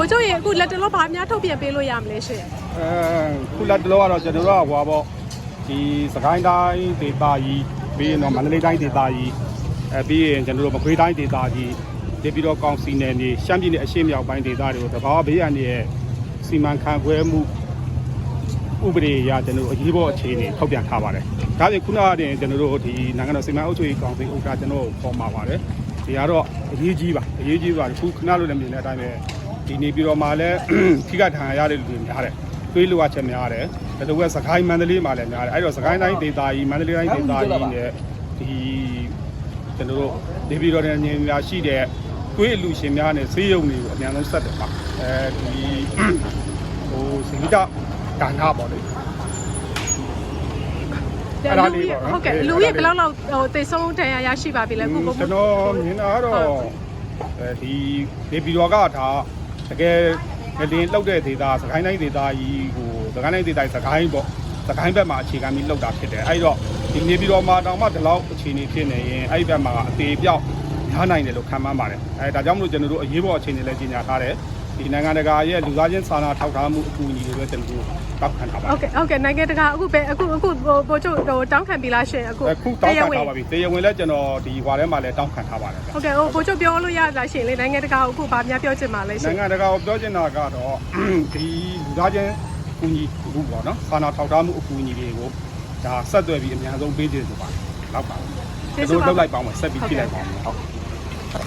ိုလ်ချုပ်ရေအခုလက်တလောဘာများထုတ်ပြန်ပေးလို့ရမလဲရှင်အဲခုလက်တလောကတော့ကျွန်တော်တို့ကဟွာပေါ့ဒီစကိုင်းတိုင်းဒေသကြီးပြီးရင်တော့မန္တလေးတိုင်းဒေသကြီးအဲပြီးရင်ကျွန်တော်တို့မကွေးတိုင်းဒေသကြီးဒီပြီးတော့ကောင်စီနယ်မြေရှမ်းပြည်နယ်အရှေ့မြောက်ပိုင်းဒေသတွေကိုတဘာဘေးအန္တရာယ်စီမံခန့်ခွဲမှုဥပဒေအရကျွန်တော်တို့အရေးပေါ်အခြေအနေထုတ်ပြန်ထားပါတယ်ဒါပြင်ခုနကတည်းကကျွန်တော်တို့ဒီနိုင်ငံတော်စီမံအုပ်ချုပ်ရေးကောင်စီဥက္ကဋ္ဌကျွန်တော်တို့ပေါ်မှာပါတယ်ဒီကတော့အရေးကြီးပါအရေးကြီးပါခုခဏလို့လည်းမြင်တဲ့အတိုင်းပဲ ဒီနေပြီးတော့မှလည်းထိခိုက်ဒဏ်ရာရတဲ့လူတွေများတယ်။တွေးလိုအပ်ချက်များတယ်။ဒါတော့ကစကိုင်းမန္တလေးမှာလည်းများတယ်။အဲ့တော့စကိုင်းတိုင်းဒေသကြီးမန္တလေးတိုင်းဒေသကြီးနဲ့ဒီကျွန်တော်တို့နေပြီးတော့နေများရှိတဲ့တွေးအလူရှင်များနဲ့ဆေးရုံတွေကိုအများဆုံးဆက်တယ်ပါ။အဲဒီဟိုစင်တာဒါနာပေါ့လေအဲ့ဒါလေးပေါ့နော်ဟုတ်ကဲ့အဲ့ဒါလေးလူကြီးဘယ်လောက်လောက်ဟိုတိတ်ဆုံးတန်ရာရရှိပါပြီလဲအခုကိုကျွန်တော်မြင်တာကတော့အဲဒီနေပြီးတော့ကဒါ တကယ်ငလင်းလောက်တဲ့ဒေတာစကိုင်းတိုင်းဒေတာကြီးကိုစကိုင်းတိုင်းဒေတာကြီးစကိုင်းပေါ့စကိုင်းဘက်မှာအခြေခံပြီးလောက်တာဖြစ်တယ်အဲ့တော့ဒီနေပြီးတော့မှတောင်မှဒီလောက်အခြေအနေဖြစ်နေရင်အဲ့ဒီဘက်မှာအသေးပြောက်ရနိုင်တယ်လို့ခံမှန်းပါတယ်အဲဒါကြောင့်မလို့ကျွန်တော်တို့အရေးပေါ်အခြေအနေလည်းကြီးညာထားတယ် ဒီနိုင်ငံတကာရဲ့လူသားချင်းစာနာထောက်ထားမှုအကူအညီတွေလည်းကျွန်တော်တို့တောက်ခံထားပါတဟုယ်တ်ကဲ့ဟုတ်ကဲ့နိုင်ငံတကာအခုပဲအခုအခုဟိုပို့ချုပ်ဟိုတောင်းခံပြီလားရှင်အခုအခုတောင်းခံတရားဝင်ထားပါပြီတရားဝင်လည်းကျွန်တော်ဒီဟွာထဲမှာလည်းတောင်းခံထားပါတယ်ဟုတ်ကဲ့ဟိုပို့ချုပ်ပြောလို့ရလားရှင်လေနိုင်ငံတကာကိုအခုဗာများပြောချင်ပါလဲရှင်နိုင်ငံတကာကိုပြောချင်တာကတော့ဒီလူသားချင်းအကူအညီအခုပေါ့နော်စာနာထောက်ထားမှုအကူအညီတွေကိုဒါဆက်သွယ်ပြီးအများဆုံးပေးခြင်းဆိုပါတော့ပါကျေးကျွန်ဇူးတော်ပါလုပ်လိုက်ပါအောင်ဆက်ပြီးပြလိုက်ပါအောင်ဟုတ်